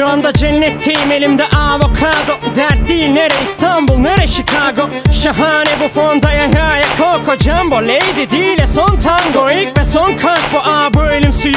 Şu anda cennetteyim elimde avokado. Dert değil nere İstanbul nere Chicago? Şahane bu fonda ya ya ya Coco Jumbo Lady değil son tango. İlk ve son kalp bu aa bu ölüm suyu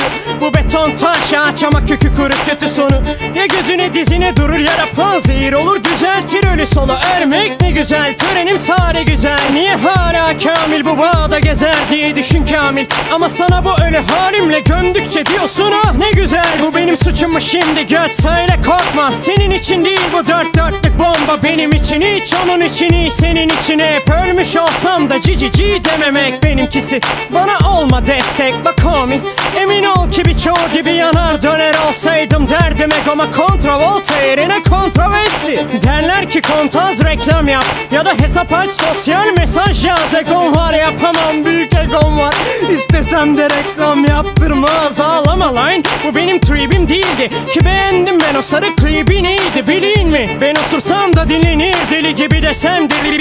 beton taş ağaç ama kökü kuru kötü sonu. Ya gözüne dizine durur ya da panzehir olur. Düzeltir ölü solu Ölmek ne güzel. Törenim sare güzel. Niye hala kamil bu bağda gezer diye düşün kamil. Ama sana bu ölü halimle gömdükçe diyorsun ah ne güzel. Bu benim suçum mu şimdi göt söyle korkma. Senin için değil bu dört dörtlük bomba Benim için. Hiç onun için iyi senin için hep Ölmüş olsam da cici ci dememek benimkisi. Bana olma destek bak homie. Emin ol ki birçoğu gibi yanar döner olsaydım derdim egoma Kontravolta yerine kontroversi Derler ki kontaz reklam yap. Ya da hesap aç sosyal mesaj yaz. Egom var yapamam büyük egom var. İstesem de reklam yaptırmaz. Ağlama lan Bu benim tribim değildi. Ki beğendim ben o sarı klibi neydi bilin mi? Ben osursam da dinlenir. Deli gibi desem deli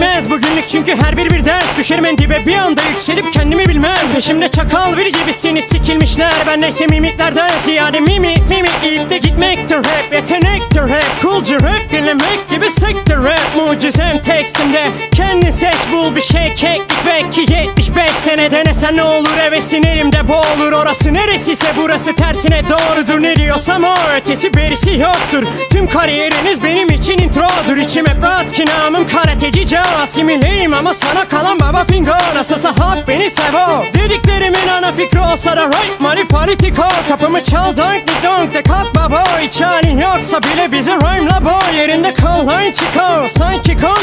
bitmez bugünlük çünkü her bir bir ders. Düşerim en dibe bir anda yükselip kendimi bilmem. Peşimde çakal bir gibisiniz sikilmişler. Ben neyse mimiklerden ziyade mimi mimi. İlk de gitmektir rap yetenektir rap Coolcu rap dinlemek gibi sektir rap. Mucizem tekstimde kendin seç bul bir şey. Keklik Belki 75 sene denesen ne olur hevesin elimde boğulur Orası neresiyse burası tersine doğrudur. Ne diyorsam o ötesi berisi yoktur. Tüm kariyeriniz benim için introdur. İçim hep rahat ki namım karateci Casimileyim ama sana kalan baba finger Nasılsa halk beni sevo Dediklerimin ana fikri olsa da right money fanatiko Kapımı çal donk di donk de kalk baba Hiç halin yoksa bile bizi rhyme'la boy. Yerinde kal line çıkar. Sanki kong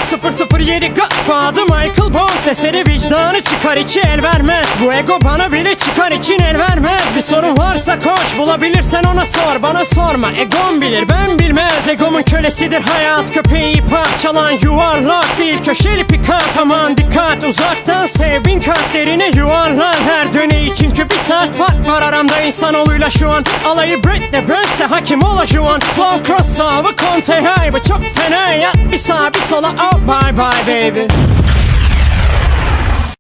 007 Godfather Michael Bond Deseri vicdanı çıkar içi el vermez. Bu ego bana bile çıkar için el vermez. Bir sorun varsa koş bulabilirsen ona sor. Bana sorma egom bilir ben bilmez. Egomun kölesidir hayat köpeği parçalan yuvarlak değil. Köşeli pikap aman dikkat. Uzaktan sev bin kat derine yuvarlan her döneyi. Çünkü bir saat fark var aramda insanoğluyla şu an. Alayı Britney Burns'e hakim ola şu an. Flow crossover Conte High bu çok fena ya Bir sağa bir sola. Oh bye bye baby